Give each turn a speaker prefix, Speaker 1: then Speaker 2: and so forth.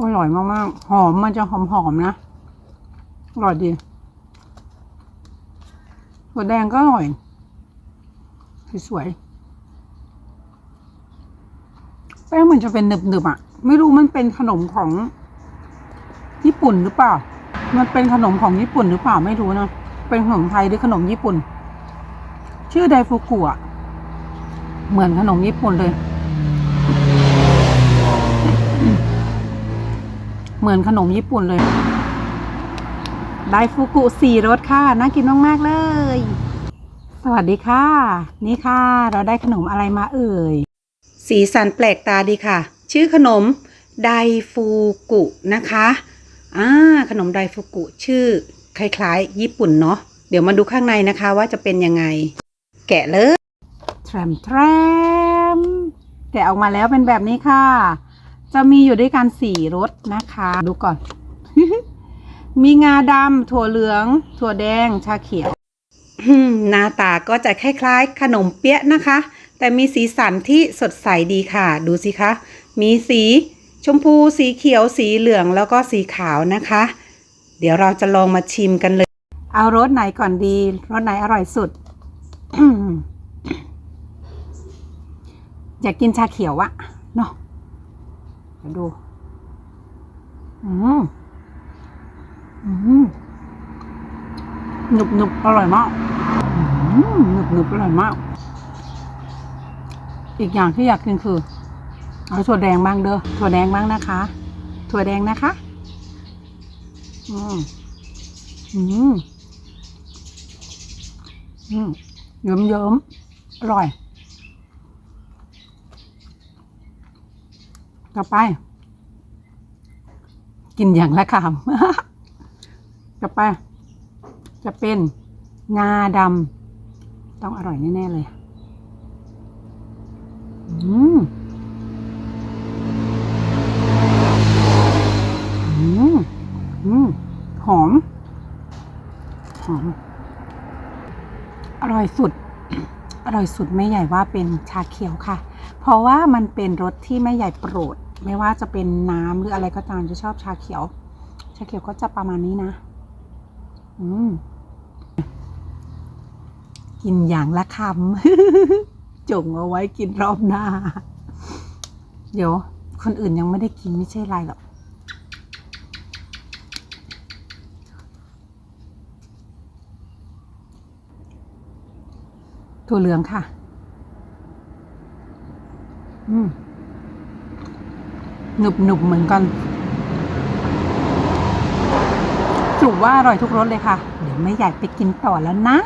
Speaker 1: อร่อยมากๆ หอมมันจะหอมๆนะ อร่อยดีถั่วแดงก็อร่อย สวยๆ แป้งมันจะเป็นหนึบๆอะ ไม่รู้มันเป็นขนมของญี่ปุ่นหรือเปล่า มันเป็นขนมของญี่ปุ่นหรือเปล่าไม่รู้นะ เป็นขนมไทยหรือขนมญี่ปุ่น ชื่อไดฟูกุอะ เหมือนขนมญี่ปุ่นเลย เหมือนขนมญี่ปุ่นเลย ไดฟูกุสี่รสค่ะ น่ากินมาก ๆ เลย สวัสดีค่ะ นี่ค่ะ เราได้ขนมอะไรมาเอ่ย สีสันแปลกตาดีค่ะ ชื่อขนมไดฟูกุนะคะอ่าขนมไดฟูกุชื่อคล้ายๆ ญี่ปุ่นเนาะเดี๋ยวมาดูข้างในนะคะว่าจะเป็นยังไง แกะเลยแทรมแทรมแกะออกมาแล้วเป็นแบบนี้ค่ะ จะมีอยู่ด้วยกันสี่รสนะคะ ดูก่อน มีงาดำถั่วเหลือง ถั่วแดง ชาเขียว หน้าตาก็จะคล้ายๆ ขนมเปี๊ยะนะคะ แต่มีสีสันที่สดใสดีค่ะ ดูสิคะ มีสีชมพู สีเขียว สีเหลือง แล้วก็สีขาวนะคะ เดี๋ยวเราจะลองมาชิมกันเลย เอารสไหนก่อนดี รสไหนอร่อยสุด อยากกินชาเขียวอะเนาะเดู อืมอืมหนุบหนุบอร่อยมากอืมหนุบหนุบอร่อยมาก อีกอย่างที่อยากกินคือเอาถั่วแดงบ้างเด้อถั่วแดงบ้างนะคะ ถั่วแดงนะคะ อืมอืมอืมเยิ้มเยิ้มๆอร่อย ต่อไป กินอย่างละคำต่อไป จะเป็นงาดำต้องอร่อยแน่ ๆ เลย อืมอืมอืมหอม หอม อร่อยสุด อร่อยสุดแม่ใหญ่ว่าเป็นชาเขียวค่ะ เพราะว่ามันเป็นรสที่แม่ใหญ่โปรด ไม่ว่าจะเป็นน้ำหรืออะไรก็ตามจะชอบชาเขียว ชาเขียวก็จะประมาณนี้นะ อืม กินอย่างละคำจงเอาไว้กินรอบหน้า เดี๋ยว คนอื่นยังไม่ได้กินไม่ใช่ไรหรอกถั่วเหลืองค่ะ อืม หนุบหนุบเหมือนกันสรุปว่าอร่อยทุกรสเลยค่ะ เดี๋ยวไม่อยากไปกินต่อแล้วนะ